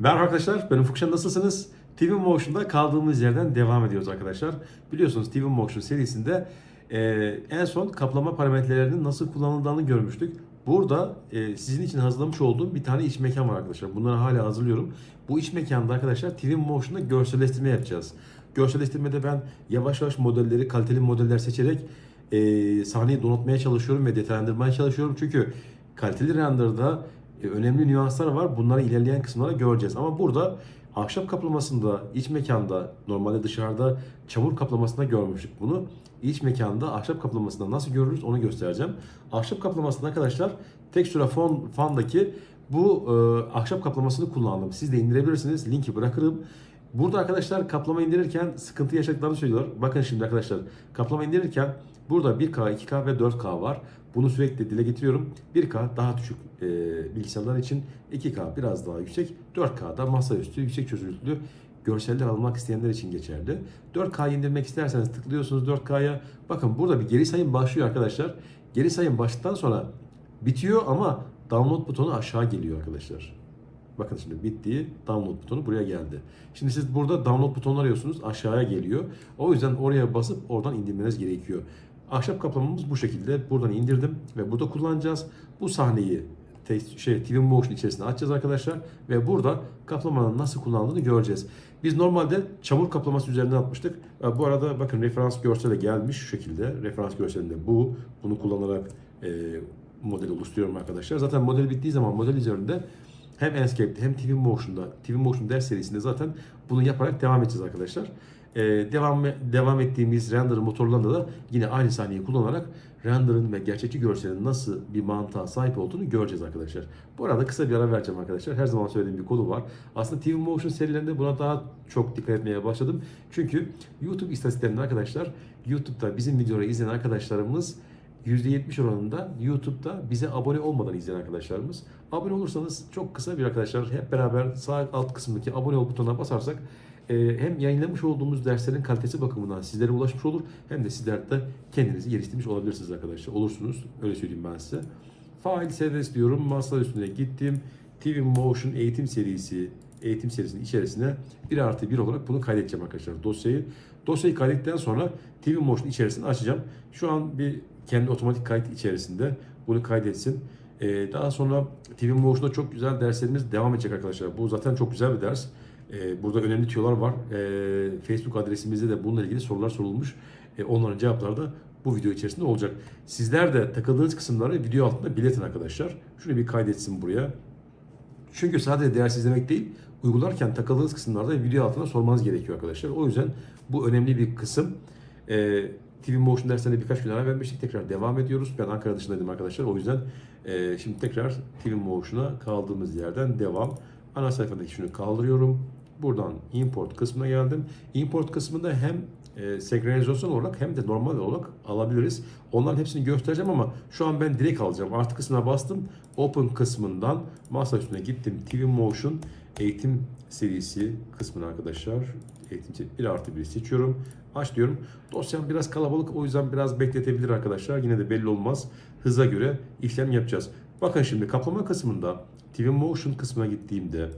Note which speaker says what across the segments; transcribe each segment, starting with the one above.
Speaker 1: Merhaba arkadaşlar, ben Ufuk Şen. Nasılsınız? TV Motion'da kaldığımız yerden devam ediyoruz arkadaşlar. Biliyorsunuz TV Motion serisinde e, en son kaplama parametrelerinin nasıl kullanıldığını görmüştük. Burada e, sizin için hazırlamış olduğum bir tane iç mekan var arkadaşlar. Bunları hala hazırlıyorum. Bu iç mekanda arkadaşlar TV Motion'da görselleştirme yapacağız. Görselleştirmede ben yavaş yavaş modelleri, kaliteli modeller seçerek e, sahneyi donatmaya çalışıyorum ve detaylandırmaya çalışıyorum. Çünkü kaliteli renderda önemli nüanslar var. Bunları ilerleyen kısımlarda göreceğiz. Ama burada ahşap kaplamasında, iç mekanda, normalde dışarıda çamur kaplamasında görmüştük bunu. İç mekanda ahşap kaplamasında nasıl görürüz onu göstereceğim. Ahşap kaplamasında arkadaşlar Textura Fon Fan'daki bu e, ahşap kaplamasını kullandım. Siz de indirebilirsiniz. Linki bırakırım. Burada arkadaşlar kaplama indirirken sıkıntı yaşadıklarını söylüyorlar. Bakın şimdi arkadaşlar kaplama indirirken burada 1K, 2K ve 4K var. Bunu sürekli dile getiriyorum. 1K daha düşük e, bilgisayarlar için, 2K biraz daha yüksek, 4K da masaüstü yüksek çözünürlüklü görseller almak isteyenler için geçerli. 4K indirmek isterseniz tıklıyorsunuz 4K'ya. Bakın burada bir geri sayım başlıyor arkadaşlar. Geri sayım başladıktan sonra bitiyor ama download butonu aşağı geliyor arkadaşlar. Bakın şimdi bitti. Download butonu buraya geldi. Şimdi siz burada download butonunu arıyorsunuz. Aşağıya geliyor. O yüzden oraya basıp oradan indirmeniz gerekiyor. Ahşap kaplamamız bu şekilde. Buradan indirdim ve burada kullanacağız. Bu sahneyi şey TV Motion içerisinde açacağız arkadaşlar ve burada kaplamanın nasıl kullanıldığını göreceğiz. Biz normalde çamur kaplaması üzerinden atmıştık. E, Bu arada bakın referans görsele gelmiş şu şekilde. Referans görselinde bu. Bunu kullanarak e, modeli oluşturuyorum arkadaşlar. Zaten model bittiği zaman model üzerinde hem Enscape'de hem TV Motion'da, TV Motion ders serisinde zaten bunu yaparak devam edeceğiz arkadaşlar. Ee, devam devam ettiğimiz render motorlarında da yine aynı sahneyi kullanarak render'ın ve gerçekçi görselin nasıl bir mantığa sahip olduğunu göreceğiz arkadaşlar. Bu arada kısa bir ara vereceğim arkadaşlar. Her zaman söylediğim bir konu var. Aslında TV Motion serilerinde buna daha çok dikkat etmeye başladım. Çünkü YouTube istatistiklerinde arkadaşlar YouTube'da bizim videoları izleyen arkadaşlarımız %70 oranında YouTube'da bize abone olmadan izleyen arkadaşlarımız. Abone olursanız çok kısa bir arkadaşlar hep beraber sağ alt kısmındaki abone ol butonuna basarsak e, hem yayınlamış olduğumuz derslerin kalitesi bakımından sizlere ulaşmış olur hem de sizler de kendinizi geliştirmiş olabilirsiniz arkadaşlar. Olursunuz. Öyle söyleyeyim ben size. Fail serbest diyorum. Masa üstüne gittim. TV Motion eğitim serisi eğitim serisinin içerisine 1 artı 1 olarak bunu kaydedeceğim arkadaşlar dosyayı. Dosyayı kaydettikten sonra TV Motion içerisini açacağım. Şu an bir kendi otomatik kayıt içerisinde bunu kaydetsin. Ee, daha sonra TV Motion'da çok güzel derslerimiz devam edecek arkadaşlar. Bu zaten çok güzel bir ders. Ee, burada önemli tüyolar var. Ee, Facebook adresimizde de bununla ilgili sorular sorulmuş. Ee, onların cevapları da bu video içerisinde olacak. Sizler de takıldığınız kısımları video altında belirtin arkadaşlar. Şunu bir kaydetsin buraya. Çünkü sadece ders izlemek değil, uygularken takıldığınız kısımlarda video altına sormanız gerekiyor arkadaşlar. O yüzden bu önemli bir kısım. Ee, TV Motion derslerine birkaç gün ara vermiştik. Tekrar devam ediyoruz. Ben Ankara dışındaydım arkadaşlar. O yüzden e, şimdi tekrar TV Motion'a kaldığımız yerden devam. Ana sayfadaki şunu kaldırıyorum. Buradan import kısmına geldim. Import kısmında hem e, senkronizasyon olarak hem de normal olarak alabiliriz. Onların hepsini göstereceğim ama şu an ben direkt alacağım. Artı kısmına bastım. Open kısmından masa üstüne gittim. TV Motion eğitim serisi kısmına arkadaşlar. Eğitim 1 artı 1 seçiyorum. Aç diyorum. Dosyam biraz kalabalık o yüzden biraz bekletebilir arkadaşlar. Yine de belli olmaz. Hıza göre işlem yapacağız. Bakın şimdi kaplama kısmında TV Motion kısmına gittiğimde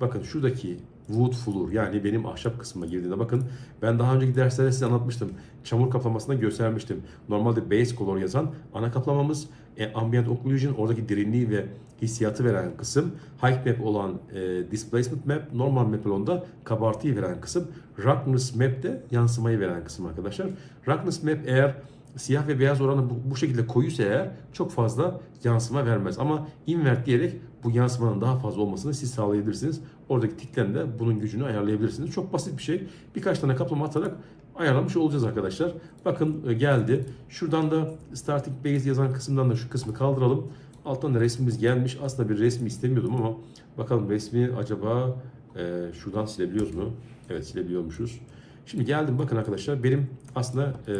Speaker 1: bakın şuradaki wood floor yani benim ahşap kısmıma girdiğinde bakın ben daha önceki derslerde size anlatmıştım. Çamur kaplamasında göstermiştim. Normalde base color yazan ana kaplamamız e, ambient occlusion oradaki derinliği ve hissiyatı veren kısım. Height map olan e, displacement map, normal map olan kabartıyı veren kısım. Roughness map de yansımayı veren kısım arkadaşlar. Roughness map eğer siyah ve beyaz oranı bu, bu şekilde koyuysa eğer çok fazla yansıma vermez. Ama invert diyerek bu yansımanın daha fazla olmasını siz sağlayabilirsiniz. Oradaki tikten de bunun gücünü ayarlayabilirsiniz. Çok basit bir şey. Birkaç tane kaplama atarak ayarlamış olacağız arkadaşlar. Bakın e, geldi. Şuradan da starting base yazan kısımdan da şu kısmı kaldıralım. Alttan da resmimiz gelmiş. Aslında bir resmi istemiyordum ama bakalım resmi acaba e, şuradan silebiliyoruz mu? Evet silebiliyormuşuz. Şimdi geldim bakın arkadaşlar benim aslında e,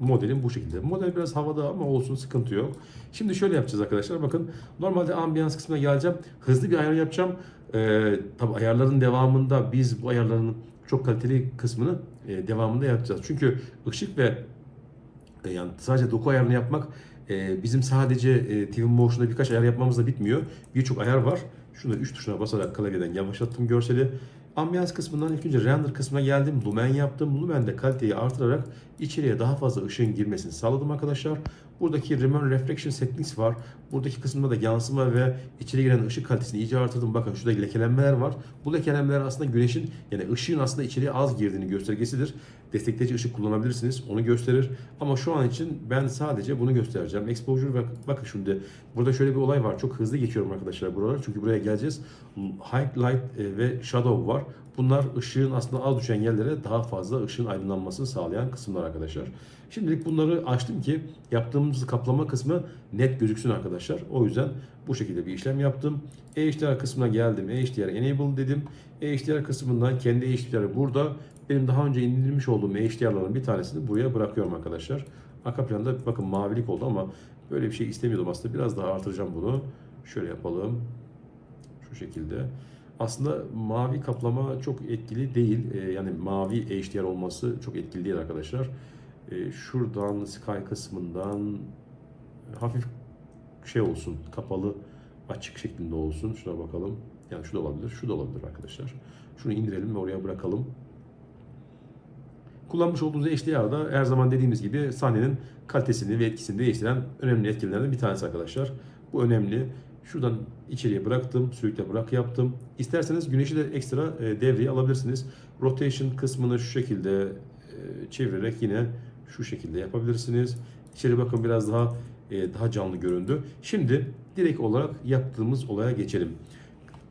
Speaker 1: modelim bu şekilde. Model biraz havada ama olsun sıkıntı yok. Şimdi şöyle yapacağız arkadaşlar. Bakın normalde ambiyans kısmına geleceğim. Hızlı bir ayar yapacağım. Ee, tabi ayarların devamında biz bu ayarların çok kaliteli kısmını e, devamında yapacağız. Çünkü ışık ve e, yani sadece doku ayarını yapmak e, bizim sadece e, TV Motion'da birkaç ayar yapmamızla bitmiyor. Birçok ayar var. Şunu 3 tuşuna basarak klavyeden yavaşlattım görseli. Ambiyans kısmından ilk önce render kısmına geldim. Lumen yaptım. Lumen'de kaliteyi artırarak içeriye daha fazla ışığın girmesini sağladım arkadaşlar. Buradaki Remove Reflection Settings var. Buradaki kısımda da yansıma ve içeri giren ışık kalitesini iyice artırdım. Bakın şurada lekelenmeler var. Bu lekelenmeler aslında güneşin yani ışığın aslında içeriye az girdiğini göstergesidir. Destekleyici ışık kullanabilirsiniz. Onu gösterir. Ama şu an için ben sadece bunu göstereceğim. Exposure ve bakın şimdi burada şöyle bir olay var. Çok hızlı geçiyorum arkadaşlar buraları. Çünkü buraya geleceğiz. High Light e, ve Shadow var. Bunlar ışığın aslında az düşen yerlere daha fazla ışığın aydınlanmasını sağlayan kısımlar arkadaşlar. Şimdilik bunları açtım ki yaptığımız kaplama kısmı net gözüksün arkadaşlar. O yüzden bu şekilde bir işlem yaptım. HDR kısmına geldim. HDR Enable dedim. HDR kısmından kendi HDR'ı burada. Benim daha önce indirmiş olduğum HDR'ların bir tanesini buraya bırakıyorum arkadaşlar. Arka planda bakın mavilik oldu ama böyle bir şey istemiyordum aslında. Biraz daha artıracağım bunu. Şöyle yapalım. Şu şekilde. Aslında mavi kaplama çok etkili değil. Ee, yani mavi HDR olması çok etkili değil arkadaşlar. Ee, şuradan Sky kısmından hafif şey olsun, kapalı, açık şeklinde olsun. Şuna bakalım. Yani şu da olabilir, şu da olabilir arkadaşlar. Şunu indirelim ve oraya bırakalım. Kullanmış olduğunuz HDR'da her zaman dediğimiz gibi sahnenin kalitesini ve etkisini değiştiren önemli etkenlerden bir tanesi arkadaşlar. Bu önemli. Şuradan içeriye bıraktım, sürükle bırak yaptım. İsterseniz güneşi de ekstra e, devreye alabilirsiniz. Rotation kısmını şu şekilde e, çevirerek yine şu şekilde yapabilirsiniz. İçeri bakın biraz daha e, daha canlı göründü. Şimdi direkt olarak yaptığımız olaya geçelim.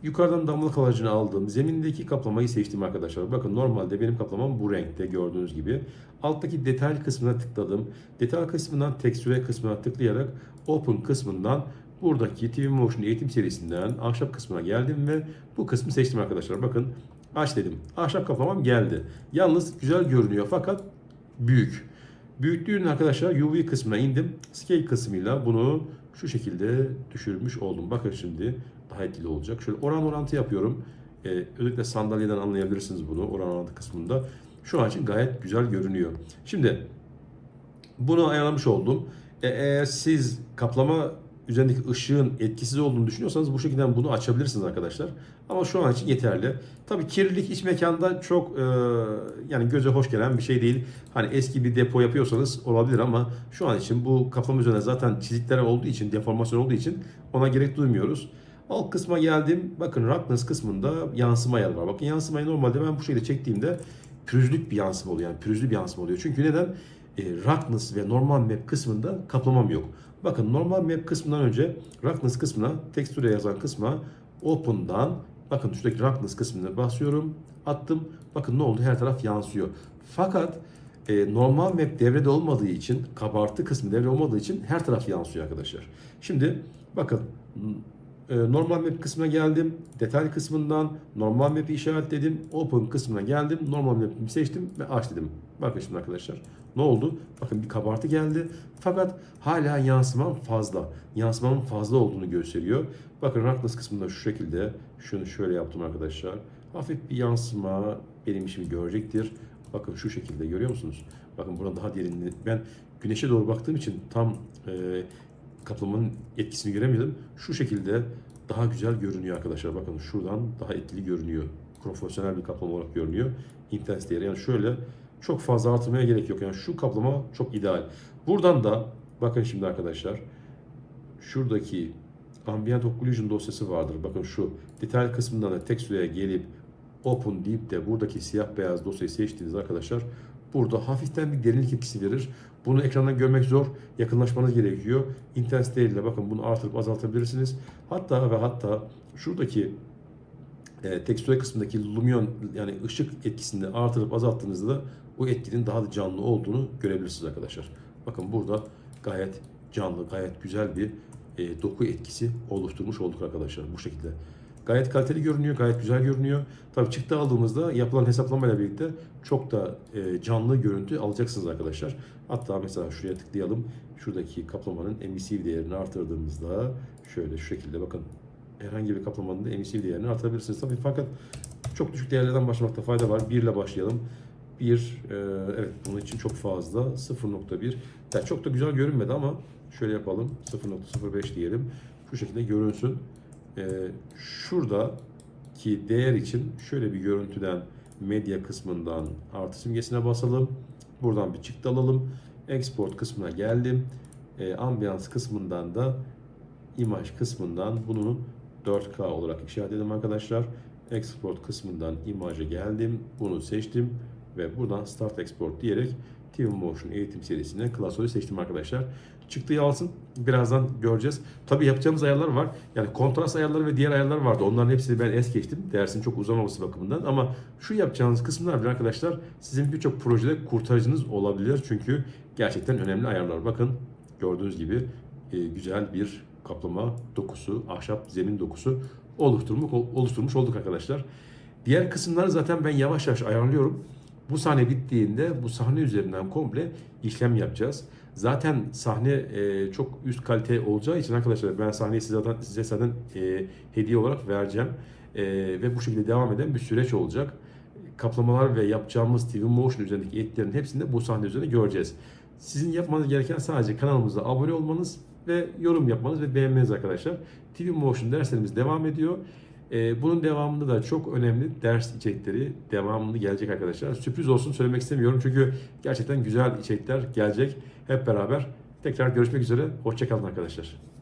Speaker 1: Yukarıdan damla kalıcını aldım. Zemindeki kaplamayı seçtim arkadaşlar. Bakın normalde benim kaplamam bu renkte gördüğünüz gibi. Alttaki detay kısmına tıkladım. Detay kısmından tekstüre kısmına tıklayarak Open kısmından buradaki TV Motion eğitim serisinden ahşap kısmına geldim ve bu kısmı seçtim arkadaşlar. Bakın aç dedim. Ahşap kaplamam geldi. Yalnız güzel görünüyor fakat büyük. Büyüklüğünün arkadaşlar UV kısmına indim. Scale kısmıyla bunu şu şekilde düşürmüş oldum. Bakın şimdi daha etkili olacak. Şöyle oran orantı yapıyorum. Ee, özellikle sandalyeden anlayabilirsiniz bunu oran orantı kısmında. Şu an için gayet güzel görünüyor. Şimdi bunu ayarlamış oldum. E, eğer siz kaplama üzerindeki ışığın etkisiz olduğunu düşünüyorsanız bu şekilde bunu açabilirsiniz arkadaşlar. Ama şu an için yeterli. Tabii kirlilik iç mekanda çok e, yani göze hoş gelen bir şey değil. Hani eski bir depo yapıyorsanız olabilir ama şu an için bu kaplama üzerine zaten çizikler olduğu için, deformasyon olduğu için ona gerek duymuyoruz. Alt kısma geldim. Bakın roughness kısmında yansıma yer var. Bakın yansımayı normalde ben bu şekilde çektiğimde pürüzlük bir yansıma oluyor. Yani pürüzlü bir yansıma oluyor. Çünkü neden? E, roughness ve normal map kısmında kaplamam yok. Bakın normal map kısmından önce roughness kısmına, tekstüre yazan kısma open'dan bakın şuradaki roughness kısmına basıyorum. Attım. Bakın ne oldu? Her taraf yansıyor. Fakat e, normal map devrede olmadığı için, kabartı kısmı devrede olmadığı için her taraf yansıyor arkadaşlar. Şimdi bakın e, normal map kısmına geldim. Detay kısmından normal map'i işaretledim. Open kısmına geldim. Normal map'imi seçtim ve aç dedim. Bakın şimdi arkadaşlar. Ne oldu? Bakın bir kabartı geldi. Fakat hala yansımam fazla. Yansımamın fazla olduğunu gösteriyor. Bakın roughness kısmında şu şekilde. Şunu şöyle yaptım arkadaşlar. Hafif bir yansıma benim işimi görecektir. Bakın şu şekilde görüyor musunuz? Bakın burada daha derinli. Ben güneşe doğru baktığım için tam e, kaplamanın etkisini göremedim. Şu şekilde daha güzel görünüyor arkadaşlar. Bakın şuradan daha etkili görünüyor. Profesyonel bir kaplama olarak görünüyor. Intensity yani şöyle çok fazla artırmaya gerek yok. Yani şu kaplama çok ideal. Buradan da bakın şimdi arkadaşlar şuradaki Ambient Occlusion dosyası vardır. Bakın şu detay kısmından da tekstüre gelip Open deyip de buradaki siyah beyaz dosyayı seçtiğiniz arkadaşlar burada hafiften bir derinlik etkisi verir. Bunu ekrandan görmek zor. Yakınlaşmanız gerekiyor. Intensity ile bakın bunu artırıp azaltabilirsiniz. Hatta ve hatta şuradaki e, tekstüre kısmındaki lumyon yani ışık etkisini artırıp azalttığınızda da o etkinin daha da canlı olduğunu görebilirsiniz arkadaşlar. Bakın burada gayet canlı, gayet güzel bir e, doku etkisi oluşturmuş olduk arkadaşlar bu şekilde. Gayet kaliteli görünüyor, gayet güzel görünüyor. Tabii çıktı aldığımızda yapılan hesaplamayla birlikte çok da e, canlı görüntü alacaksınız arkadaşlar. Hatta mesela şuraya tıklayalım. Şuradaki kaplamanın emissive değerini artırdığımızda şöyle şu şekilde bakın herhangi bir kaplamanın da emissive değerini artırabilirsiniz. Tabii fakat çok düşük değerlerden başlamakta fayda var. 1 ile başlayalım. bir e, evet bunun için çok fazla. 0.1 yani çok da güzel görünmedi ama şöyle yapalım. 0.05 diyelim. Şu şekilde görünsün. E, şuradaki değer için şöyle bir görüntüden medya kısmından artı simgesine basalım. Buradan bir çıktı alalım. Export kısmına geldim. E, ambiyans kısmından da imaj kısmından bunu 4K olarak işaret edin arkadaşlar. Export kısmından imaja geldim. Bunu seçtim ve buradan Start Export diyerek Twinmotion eğitim serisine klasörü seçtim arkadaşlar. Çıktıyı alsın. Birazdan göreceğiz. Tabi yapacağımız ayarlar var. Yani kontrast ayarları ve diğer ayarlar vardı. Onların hepsini ben es geçtim. Dersin çok uzamaması bakımından. Ama şu yapacağınız kısımlar bile arkadaşlar sizin birçok projede kurtarıcınız olabilir. Çünkü gerçekten önemli ayarlar. Bakın gördüğünüz gibi e, güzel bir kaplama dokusu, ahşap zemin dokusu oluşturmuş, oluşturmuş olduk arkadaşlar. Diğer kısımları zaten ben yavaş yavaş ayarlıyorum. Bu sahne bittiğinde bu sahne üzerinden komple işlem yapacağız. Zaten sahne e, çok üst kalite olacağı için arkadaşlar ben sahneyi size zaten, size zaten e, hediye olarak vereceğim. E, ve bu şekilde devam eden bir süreç olacak. Kaplamalar ve yapacağımız TV Motion üzerindeki etkilerin hepsini de bu sahne üzerinde göreceğiz. Sizin yapmanız gereken sadece kanalımıza abone olmanız ve yorum yapmanız ve beğenmeniz arkadaşlar. TV Motion derslerimiz devam ediyor. Ee, bunun devamında da çok önemli ders içerikleri devamlı gelecek arkadaşlar. Sürpriz olsun söylemek istemiyorum çünkü gerçekten güzel içerikler gelecek. Hep beraber tekrar görüşmek üzere. Hoşçakalın arkadaşlar.